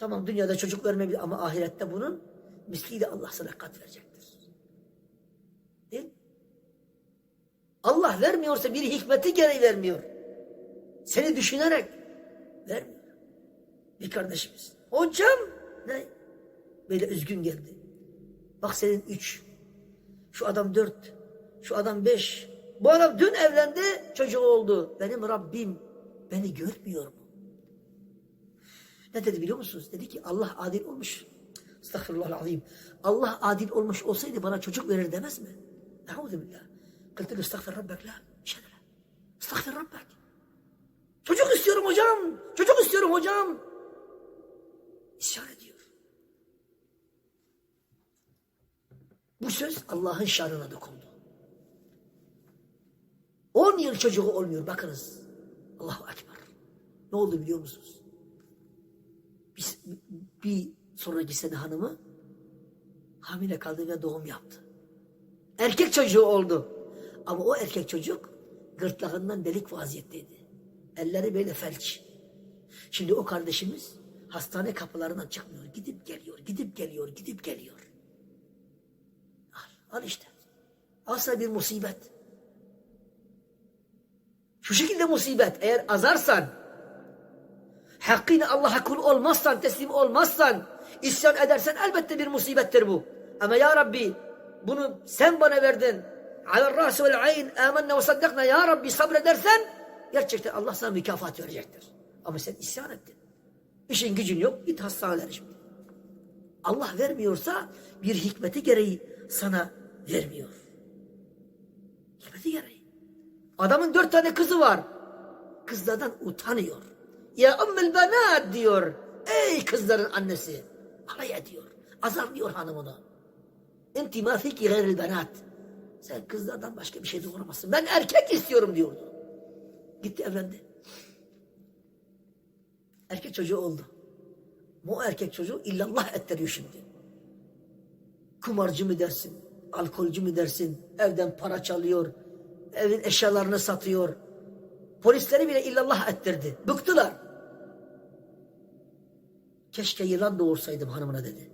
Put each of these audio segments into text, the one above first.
Tamam dünyada çocuk vermeyebilir ama ahirette bunun misliyle Allah sana kat verecektir. Değil mi? Allah vermiyorsa bir hikmeti gereği vermiyor. Seni düşünerek vermiyor. Bir kardeşimiz. Hocam ne? Böyle üzgün geldi. Bak senin üç. Şu adam dört. Şu adam beş. Bu adam dün evlendi çocuğu oldu. Benim Rabbim beni görmüyor mu? Ne dedi biliyor musunuz? Dedi ki Allah adil olmuş. Estağfirullahalazim. Allah adil olmuş olsaydı bana çocuk verir demez mi? Euzu billah. Kıltı estağfir rabbek la. La. Estağfir rabbek. Çocuk istiyorum hocam. Çocuk istiyorum hocam. İsyan ediyor. Bu söz Allah'ın şanına dokundu. 10 yıl çocuğu olmuyor bakınız. Allahu Ekber. Ne oldu biliyor musunuz? Bir, sonraki sene hanımı hamile kaldı ve doğum yaptı. Erkek çocuğu oldu. Ama o erkek çocuk gırtlağından delik vaziyetteydi. Elleri böyle felç. Şimdi o kardeşimiz hastane kapılarından çıkmıyor. Gidip geliyor, gidip geliyor, gidip geliyor. Al, al işte. Al sana bir musibet. Şu şekilde musibet. Eğer azarsan, hakkıyla Allah'a kul olmazsan, teslim olmazsan, isyan edersen elbette bir musibettir bu. Ama ya Rabbi bunu sen bana verdin. Alel râsi vel ayn âmenne ve saddakna ya Rabbi sabredersen gerçekten Allah sana mükafat verecektir. Ama sen isyan ettin. İşin gücün yok git hastanelere şimdi. Allah vermiyorsa bir hikmeti gereği sana vermiyor. Hikmeti gereği. Adamın dört tane kızı var. Kızlardan utanıyor. Ya ummel benat diyor. Ey kızların annesi. Alay ediyor. Azarlıyor hanımını. Enti ma fiki gayril benat. Sen kızlardan başka bir şey doğuramazsın. Ben erkek istiyorum diyordu. Gitti evlendi. Erkek çocuğu oldu. Bu erkek çocuğu illallah ettiriyor şimdi. Kumarcı mı dersin? Alkolcü mü dersin? Evden para çalıyor. Evin eşyalarını satıyor. Polisleri bile illallah ettirdi. Bıktılar. Keşke yılan doğursaydım hanımına dedi.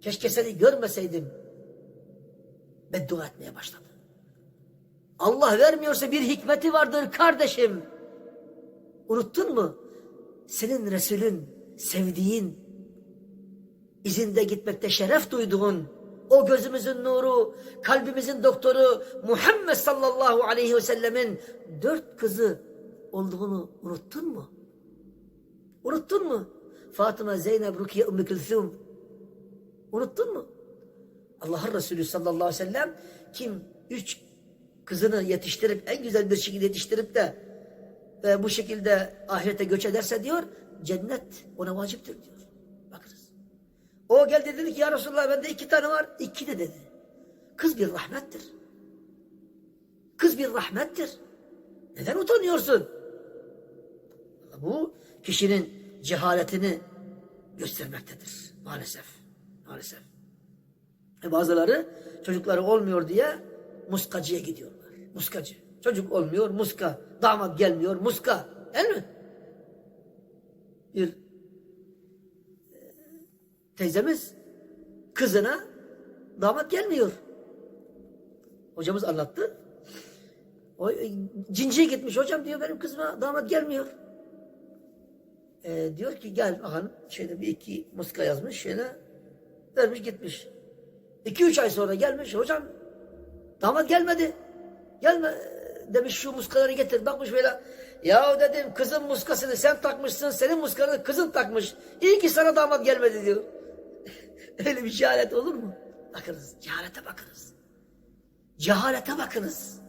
Keşke seni görmeseydim. Beddua etmeye başladı. Allah vermiyorsa bir hikmeti vardır kardeşim. Unuttun mu? Senin Resulün, sevdiğin, izinde gitmekte şeref duyduğun, o gözümüzün nuru, kalbimizin doktoru Muhammed sallallahu aleyhi ve sellemin dört kızı olduğunu unuttun mu? Unuttun mu? Fatıma, Zeynep, Rukiye, Ümmü Külthum. Unuttun mu? Allah'ın Resulü sallallahu aleyhi ve sellem kim üç kızını yetiştirip en güzel bir şekilde yetiştirip de ve bu şekilde ahirete göç ederse diyor cennet ona vaciptir diyor. O geldi dedi ki ya Resulallah bende iki tane var. İki de dedi. Kız bir rahmettir. Kız bir rahmettir. Neden utanıyorsun? Bu kişinin cehaletini göstermektedir. Maalesef. Maalesef. E bazıları çocukları olmuyor diye muskacıya gidiyorlar. Muskacı. Çocuk olmuyor, muska. Damat gelmiyor, muska. Değil mi? Bir teyzemiz kızına damat gelmiyor. Hocamız anlattı. O e, cinciye gitmiş. Hocam diyor benim kızıma damat gelmiyor. E, diyor ki gel bakalım. Şöyle bir iki muska yazmış. Şöyle vermiş gitmiş. İki üç ay sonra gelmiş. Hocam damat gelmedi. Gelme demiş şu muskaları getir. Bakmış böyle. Ya dedim kızın muskasını sen takmışsın. Senin muskanı kızın takmış. İyi ki sana damat gelmedi diyor. Öyle bir cehalet olur mu? Bakınız cehalete bakınız. Cehalete bakınız.